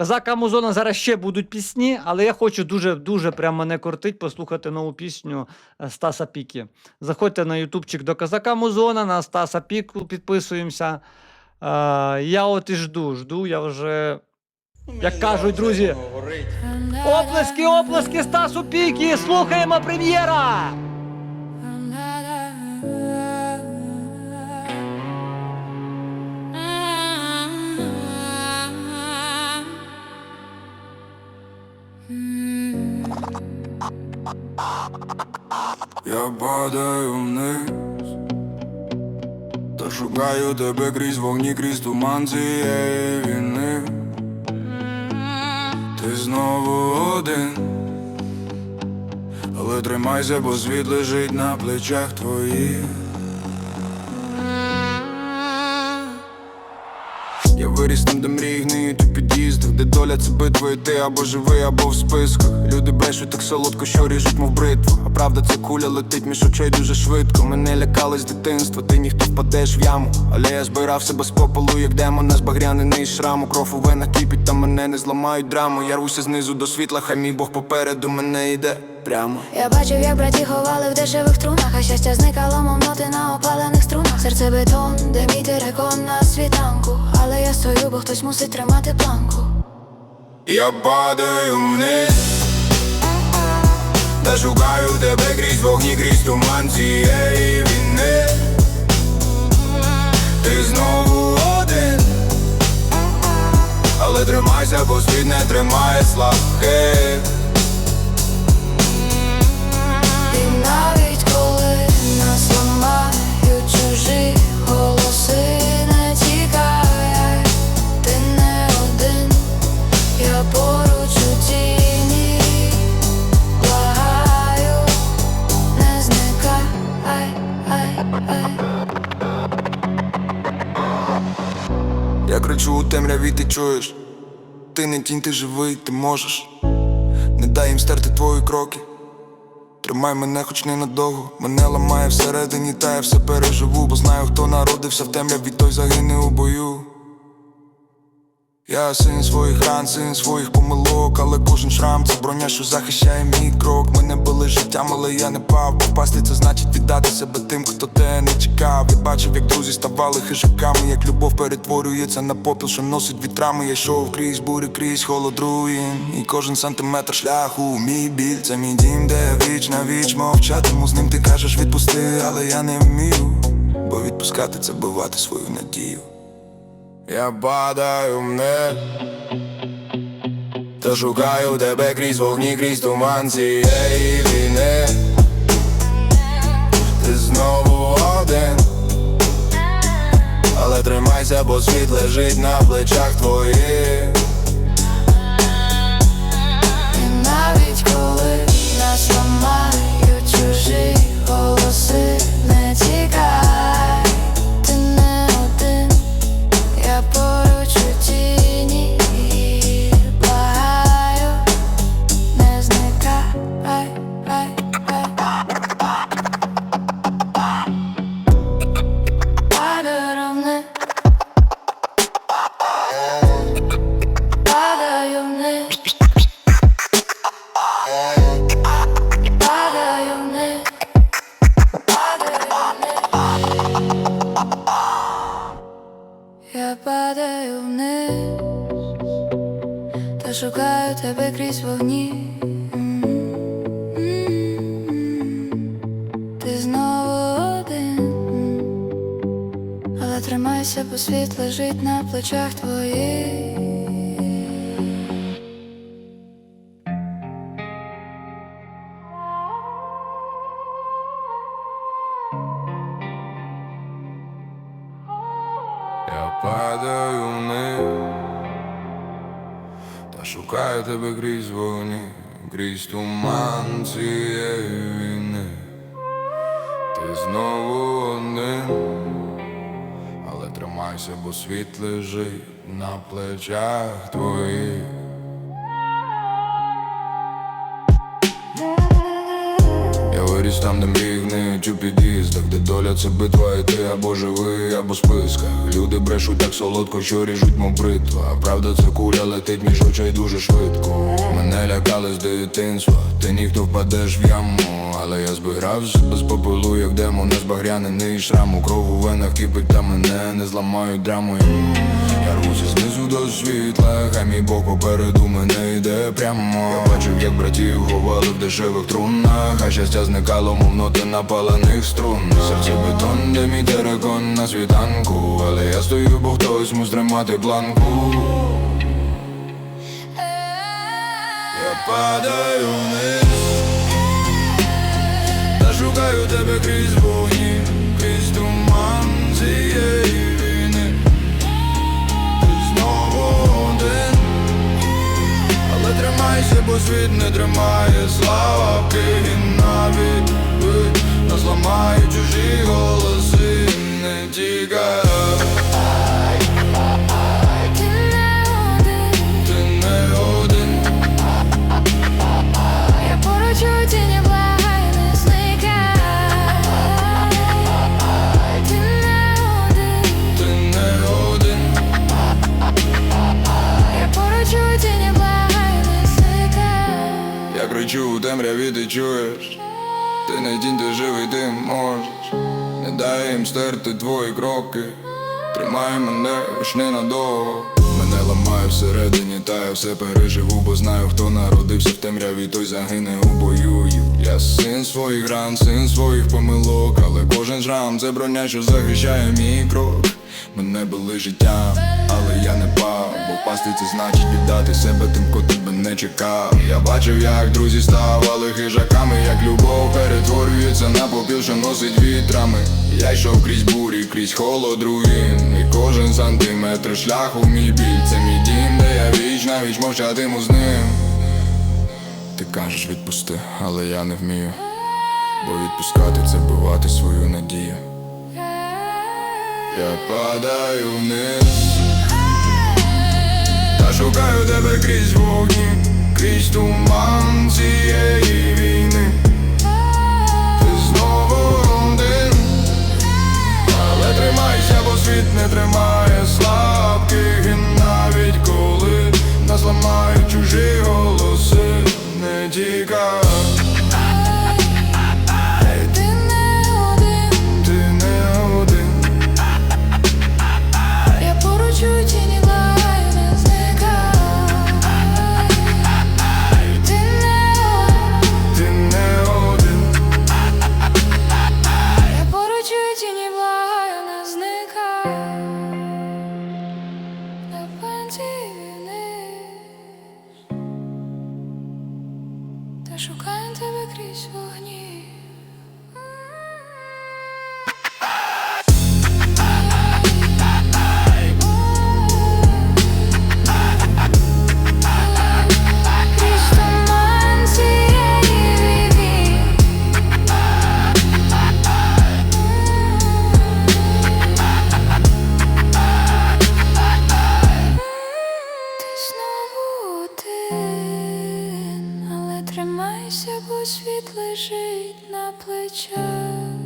Казака Музона зараз ще будуть пісні, але я хочу дуже дуже прямо мене кортить послухати нову пісню е, Стаса Піки. Заходьте на ютубчик до Казака Музона, на Стаса Піку підписуємося. Е, я от і жду, жду, я вже. Як кажуть, друзі, оплески, оплески Стасу Піки! Слухаємо прем'єра! Я падаю вниз Та шукаю тебе крізь вогні, крізь туман цієї війни. Ти знову один Але тримайся, бо світ лежить на плечах твоїх виріс там, де мрії гниють у під'їздах Де доля це битва, і ти або живий, або в списках. Люди брешуть так солодко, що ріжуть, мов бритву. А правда ця куля летить між очей дуже швидко. Мене лякали з дитинства, ти ніхто впадеш в яму. Але я збирав себе з попелу, як демон не збагрянений із шраму Кров у венах кипить, та мене не зламають драму. Я руся знизу до світла, хай мій Бог попереду мене йде прямо. Я бачив, як браті ховали в дешевих трунах, щастя зникало, мов ноти на опалених струнах. Серце бетон, де мій терекон на світанку. Але я стою, бо хтось мусить тримати планку. Я падаю вниз Та шукаю тебе крізь вогні, крізь туман цієї війни Ти знову один Але тримайся, бо світ не тримає слабких Кричу у темряві, ти чуєш? Ти не тінь, ти живий, ти можеш. Не дай їм стерти твої кроки. Тримай мене хоч ненадовго. Мене ламає всередині, та я все переживу Бо знаю, хто народився в темряві, той загине у бою я син своїх ран, син своїх помилок, але кожен шрам це броня, що захищає мій крок. Мене били життям, але я не пав. Попасти це значить віддати себе тим, хто те не чекав. Я бачив, як друзі ставали хижаками, як любов перетворюється на попіл, що носить вітрами. Я йшов крізь бурі, крізь холод руїн І кожен сантиметр шляху, мій біль, це мій дім, де віч на віч мовчатиму з ним. Ти кажеш, відпусти, але я не вмію. Бо відпускати це бивати свою надію. Я падаю мене, Та шукаю тебе крізь вогні, крізь туман цієї війни Ти знову один. Але тримайся, бо світ лежить на плечах твоїх крізь вогні. Ти знову один, але тримайся, бо світ лежить на плечах твоїх. Падаю вниз Та шукаю тебе крізь вогні, крізь туман цієї війни. Ти знову один Але тримайся, бо світ лежить на плечах твоїх Я там, де мігнуть у під'їздах, де доля це битва, і ти або живий, або в списках. Люди брешуть так солодко, що ріжуть, мов бритва. А Правда, це куля летить між очей дуже швидко. Мене лякали з дитинства, ти ніхто впадеш в яму. Але я збирав себе з попелу, як демон, не збагрянений шрам у кров у венах кипить, та мене не зламають драмою. Рвуся знизу до світла, хай мій бок попереду мене йде прямо. Я бачив, як братів ховали в дешевих трунах, а щастя зникало, мов ноти напалених струн. Серце бетон, де мій терекон на світанку, але я стою, бо хтось мус тримати планку. Я падаю вниз Та шукаю тебе крізь бо світ не тримає слава І навіть нас ламають чужі голоси Не тікай, кричу у темряві, ти чуєш Ти не тінь, ти живий, ти можеш Не дай їм стерти твої кроки Тримай мене лиш ненадовго Мене ламає всередині, та я все переживу, бо знаю, хто народився в темряві, той загине у бою. Я син своїх ран, син своїх помилок, але кожен шрам це броня, що захищає мій крок. Мене били життям, але я не бо пасти це значить віддати себе тим, хто тебе не чекав. Я бачив, як друзі ставали хижаками, як любов перетворюється на попіл, що носить вітрами. Я йшов крізь бурі, крізь холод руїн І кожен сантиметр шляху мій біль Це мій дім, де я віч на віч мовчатиму з ним Ти кажеш відпусти, але я не вмію Бо відпускати це вбивати свою надію Я падаю вниз Та шукаю тебе крізь вогні, крізь туман цієї війни лежить на плечах.